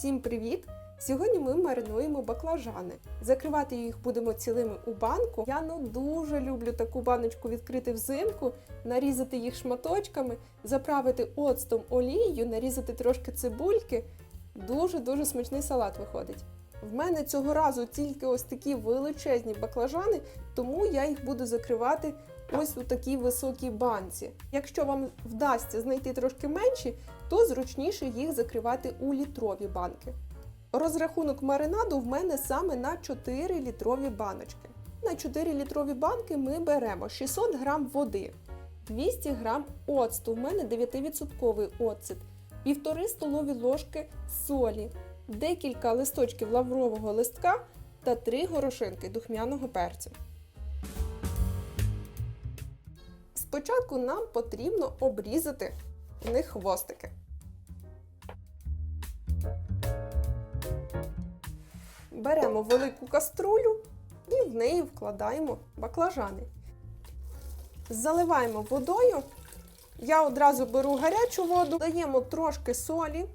Всім привіт! Сьогодні ми маринуємо баклажани. Закривати їх будемо цілими у банку. Я ну дуже люблю таку баночку відкрити взимку, нарізати їх шматочками, заправити оцтом олією, нарізати трошки цибульки. Дуже-дуже смачний салат виходить. В мене цього разу тільки ось такі величезні баклажани, тому я їх буду закривати ось у такій високій банці. Якщо вам вдасться знайти трошки менші, то зручніше їх закривати у літрові банки. Розрахунок маринаду в мене саме на 4 літрові баночки. На 4 літрові банки ми беремо 600 г води, 200 г оцту, в мене 9% оцет, 1,5 столові ложки солі, декілька листочків лаврового листка та 3 горошинки духмяного перцю. Спочатку нам потрібно обрізати в них хвостики. Беремо велику каструлю і в неї вкладаємо баклажани. Заливаємо водою. Я одразу беру гарячу воду, даємо трошки солі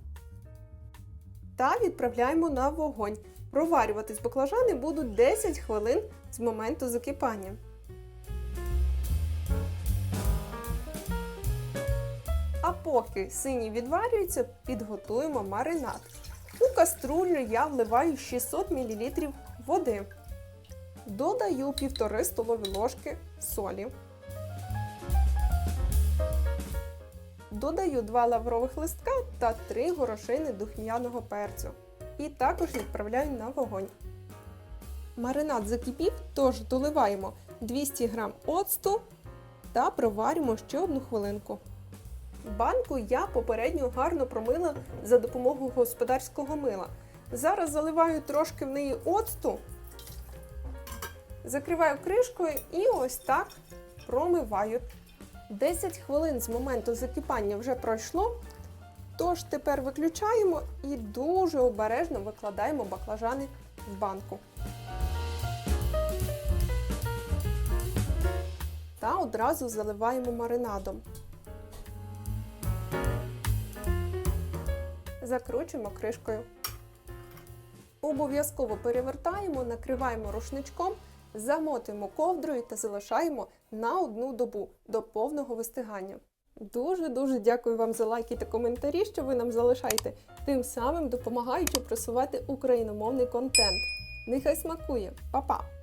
та відправляємо на вогонь. Проварюватись баклажани будуть 10 хвилин з моменту закипання. А поки сині відварюються, підготуємо маринад. У каструлю я вливаю 600 мл води. Додаю 1,5 столові ложки солі. Додаю 2 лаврових листка та 3 горошини духмяного перцю. І також відправляю на вогонь. Маринад закипів, тож доливаємо 200 г оцту та проварюємо ще одну хвилинку. Банку я попередньо гарно промила за допомогою господарського мила. Зараз заливаю трошки в неї оцту, закриваю кришкою і ось так промиваю. 10 хвилин з моменту закипання вже пройшло. Тож тепер виключаємо і дуже обережно викладаємо баклажани в банку. Та одразу заливаємо маринадом. Закручуємо кришкою. Обов'язково перевертаємо, накриваємо рушничком, замотуємо ковдрою та залишаємо на одну добу до повного вистигання. Дуже-дуже дякую вам за лайки та коментарі, що ви нам залишаєте, тим самим допомагаючи просувати україномовний контент. Нехай смакує! Па-па!